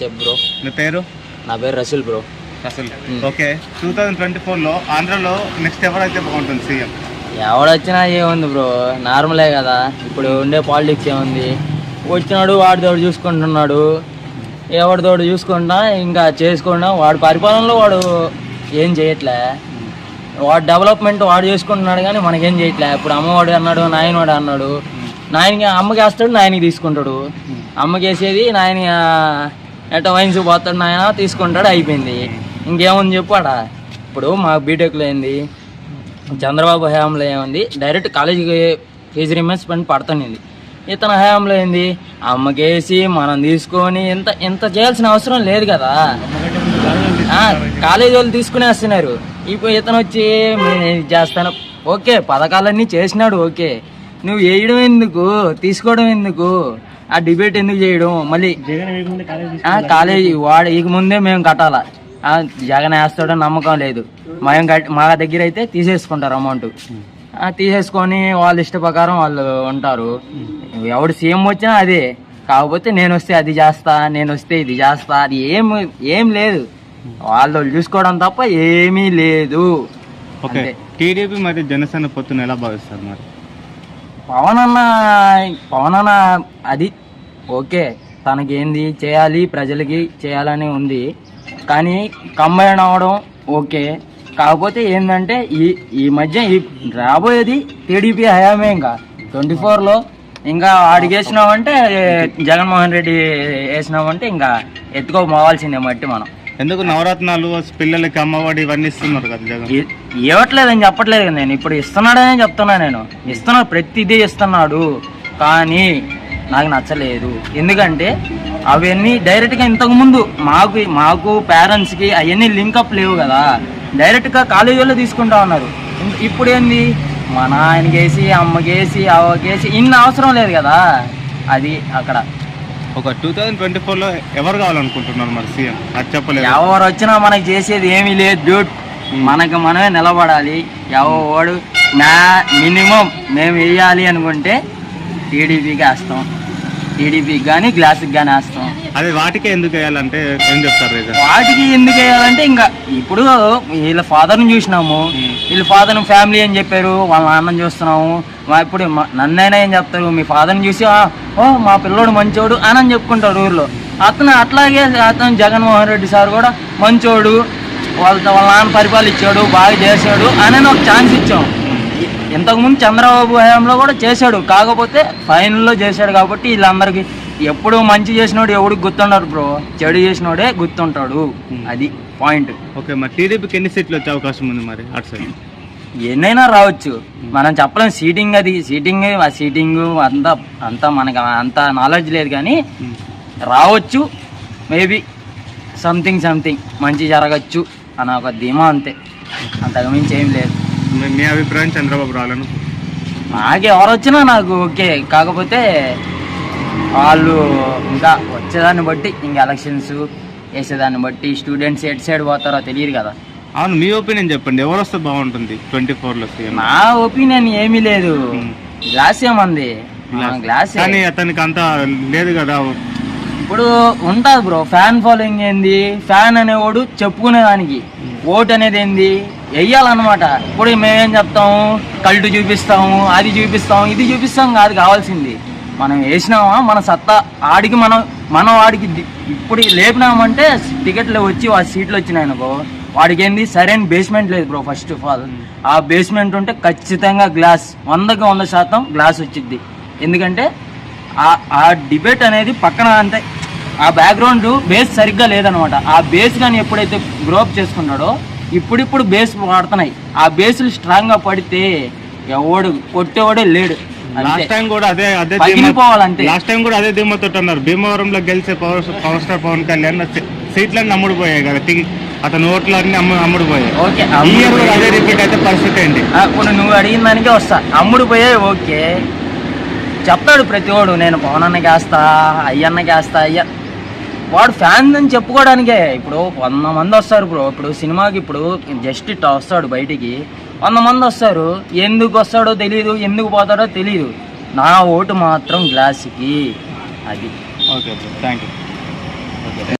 చెప్పు బ్రో. మీ పేరు? నా పేరు Rasool bro. Hmm. Okay two thousand twenty ఫోర్లో ఆంధ్రలో నెక్స్ట్ ఎవరైతే బాగుంటుంది సీఎం? ఎవడొచ్చినా ఏముంది బ్రో నార్మలే కదా. ఇప్పుడు ఉండే పాలిటిక్స్ ఏముంది? వచ్చినాడు వాడితోడు చూసుకుంటున్నాడు. ఎవరితోడు చూసుకుంటా ఇంకా చేసుకుంటా వాడు పరిపాలనలో వాడు ఏం చేయట్లే. వాడు డెవలప్మెంట్ వాడు చేసుకుంటున్నాడు కానీ మనకేం చేయట్లే. ఇప్పుడు అమ్మవాడు అన్నాడు నాయనవాడు అన్నాడు. నాయనకి అమ్మకి వేస్తాడు నాయనకి తీసుకుంటాడు. అమ్మకి వేసేది నాయన ఎట్ట వైన్స్ పోతాడు నాయన తీసుకుంటాడు అయిపోయింది. ఇంకేముంది చెప్పాడా ఇప్పుడు మాకు బీటెక్లో ఏంది? చంద్రబాబు హయాంలో ఏముంది? డైరెక్ట్ కాలేజీకి ఫీజు రిమెంబర్స్మెంట్ పడుతుంది ఇతను హయాంలో ఏంది? అమ్మకేసి మనం తీసుకొని ఇంత ఇంత చేయాల్సిన అవసరం లేదు కదా. కాలేజీ వాళ్ళు తీసుకునేస్తున్నారు ఇప్పుడు ఇతను వచ్చి నేను చేస్తాను. ఓకే పథకాలన్నీ చేసినాడు ఓకే. నువ్వు వేయడం ఎందుకు? తీసుకోవడం ఎందుకు? ఆ డిబేట్ ఎందుకు చేయడం? మళ్ళీ కాలేజీ వాడు ఇక ముందే మేము కట్టాలా? జగన్ వేస్తాడని నమ్మకం లేదు. మేము కట్టి మా దగ్గర అయితే తీసేసుకుంటారు అమౌంట్ తీసేసుకొని వాళ్ళ ఇష్ట ప్రకారం వాళ్ళు ఉంటారు. ఎవడు సీఎం వచ్చినా అదే. కాకపోతే నేను వస్తే అది చేస్తా నేను వస్తే ఇది చేస్తా అది ఏం ఏం లేదు. వాళ్ళు చూసుకోవడం తప్ప ఏమీ లేదు. ఓకే. టీడీపీ మరియు జనసేన పొత్తును ఎలా భావిస్తారు మరి? పవన్ అన్న పవన్ అన్న అది ఓకే తనకేంది చేయాలి ప్రజలకి చేయాలని ఉంది. కానీ కంబైన్ అవ్వడం ఓకే. కాకపోతే ఏంటంటే ఈ ఈ మధ్య ఈ రాబోయేది టీడీపీ హయామే ఇంకా. ట్వంటీ ఫోర్లో ఇంకా ఆడికి వేసినామంటే జగన్మోహన్ రెడ్డి వేసినామంటే ఇంకా ఎత్తుకో పోవాల్సిందే మట్టి మనం. ఎందుకు నవరత్నాలు పిల్లలకి అమ్మఒడి ఇవన్నీ ఇస్తున్నారు కదా జగన్? ఇవ్వట్లేదని చెప్పట్లేదు కదా నేను. ఇప్పుడు ఇస్తున్నాడనే చెప్తున్నా నేను. ఇస్తున్నాడు ప్రతిదీ ఇస్తున్నాడు. కానీ నాకు నచ్చలేదు. ఎందుకంటే అవన్నీ డైరెక్ట్గా ఇంతకుముందు మాకు మాకు పేరెంట్స్కి అవన్నీ లింకప్ లేవు కదా. డైరెక్ట్గా కాలేజీలో తీసుకుంటా ఉన్నారు. ఇప్పుడు ఏంది? మా నాయనకేసి అమ్మకేసి అవ్వకేసి ఇన్ని అవసరం లేదు కదా. అది అక్కడ. ఒక టూ థౌజండ్ ట్వంటీ ఫోర్లో ఎవరు కావాలనుకుంటున్నారు మరి సీఎం? అది చెప్పలేదు? ఎవరు వచ్చినా మనకి చేసేది ఏమీ లేదు డ్యూట్ మనకు మనమే నిలబడాలి. ఎవడు నా మినిమం మేము వేయాలి అనుకుంటే టీడీపీకి వేస్తాం. టీడీపీకి కానీ గ్లాస్కి కానీ వేస్తాం. అది వాటికే ఎందుకు వేయాలంటే ఏం చెప్తారు వాటికి ఎందుకు వేయాలంటే ఇంకా ఇప్పుడు వీళ్ళ ఫాదర్ని చూసినాము. వీళ్ళ ఫాదర్ ఫ్యామిలీ అని చెప్పారు? వాళ్ళ నాన్నని చూస్తున్నాము. ఇప్పుడు నన్నైనా ఏం చెప్తారు? మీ ఫాదర్ని చూసి "ఆ, ఓ మా పిల్లోడు మంచోడు అని అని చెప్పుకుంటారు ఊర్లో. అతను అట్లాగే అతను జగన్మోహన్ రెడ్డి సార్ కూడా మంచోడు వాళ్ళ వాళ్ళ నాన్న పరిపాలించాడు బాగా చేశాడు అని ఒక ఛాన్స్ ఇచ్చాం. ఇంతకుముందు చంద్రబాబు హయాంలో కూడా చేశాడు. కాకపోతే ఫైనల్లో చేశాడు కాబట్టి వీళ్ళందరికీ ఎప్పుడు మంచి చేసినోడు ఎవడికి గుర్తుండరు బ్రో. చెడు చేసినోడే గుర్తుంటాడు. అది పాయింట్. ఓకే మరి టీడీపీకి ఎన్ని సీట్లు వచ్చే అవకాశం ఉంది మరి అటు సైడ్? ఎన్నైనా రావచ్చు. మనం చెప్పలేం సీటింగ్ అది సీటింగ్ ఆ సీటింగ్ అంతా అంతా మనకు అంత నాలెడ్జ్ లేదు కానీ రావచ్చు. మేబీ సంథింగ్ సంథింగ్ మంచి జరగచ్చు అని ఒక ధీమా అంతే. అంతకు మించి ఏం లేదు. మీ- అభిప్రాయం చంద్రబాబు రావాలను నాకు ఎవరు వచ్చినా నాకు ఓకే. కాకపోతే వాళ్ళు ఇంకా వచ్చేదాన్ని బట్టి ఇంకా ఎలక్షన్స్ వేసేదాన్ని బట్టి స్టూడెంట్స్ ఎటు సైడ్ పోతారో తెలియదు కదా. అవును మీ ఒపీనియన్ చెప్పండి. ఎవరు వస్తే బాగుంటుంది? ట్వంటీ ఫోర్లో సీఎం. నా ఒపీనియన్ ఏమీ లేదు. గ్లాస్ ఏమంది? గ్లాస్. కానీ అతనికి అంత లేదు కదా. ఇప్పుడు ఉంటుంది బ్రో ఫ్యాన్ ఫాలోయింగ్ ఏంది? ఫ్యాన్ అనేవాడు చెప్పుకునేదానికి. ఓట్ అనేది ఏంది? వెయ్యాలన్నమాట. ఇప్పుడు మేమేం చెప్తాము కల్టు చూపిస్తాము అది చూపిస్తాము ఇది చూపిస్తాం కాదు కావాల్సింది. మనం వేసినామా? మన సత్తా ఆడికి మనం మనం వాడికి ది- ఇప్పుడు లేపినామంటే టికెట్లు వచ్చి ఆ సీట్లు వచ్చినాయి అనుకో. వాడికి ఏంది సరైన బేస్మెంట్ లేదు బ్రో ఫస్ట్ ఆఫ్ ఆల్ ఆ బేస్మెంట్ ఉంటే ఖచ్చితంగా గ్లాస్ వందకి వంద శాతం గ్లాస్ వచ్చింది ఎందుకంటే ఆ- ఆ డిబేట్ అనేది పక్కన అంతే. ఆ బ్యాక్గ్రౌండ్ బేస్ సరిగ్గా లేదనమాట. ఆ బేస్ కానీ ఎప్పుడైతే గ్రోప్ చేసుకున్నాడో ఇప్పుడిప్పుడు బేస్ వాడుతున్నాయి. ఆ బేస్లు స్ట్రాంగ్గా పడితే ఎవడు కొట్టేవాడే లేడు. లాస్ట్ టైం కూడా అదే అదే. లాస్ట్ టైం కూడా అదే ధీమతో అన్నారు. భీమవరంలో గెలిచే power power star Pawan Kalyan సీట్లన్నీ అమ్ముడుపోయాయి కదా. అతని ఓట్లు అన్ని అమ్ము అమ్ముడుపోయాయి. ఓకే ఇయర్ అదే రిపీట్ అయితే పరిస్థితి ఏంటి? ఇప్పుడు నువ్వు అడిగిన దానికే వస్తా. అమ్ముడు పోయే ఓకే. చెప్తాడు ప్రతివాడు నేను పవన్ అన్నకి వేస్తా అయ్యన్నకి వేస్తా అయ్య. వాడు ఫ్యాన్ అని చెప్పుకోవడానికే. ఇప్పుడు వంద మంది వస్తారు బ్రో ఇప్పుడు సినిమాకి ఇప్పుడు జస్ట్ ఇట్లా వస్తాడు బయటికి. వంద మంది వస్తారు. ఎందుకు వస్తాడో తెలియదు ఎందుకు పోతాడో తెలియదు నా ఓటు మాత్రం గ్లాస్కి. అది. Okay okay. Thank you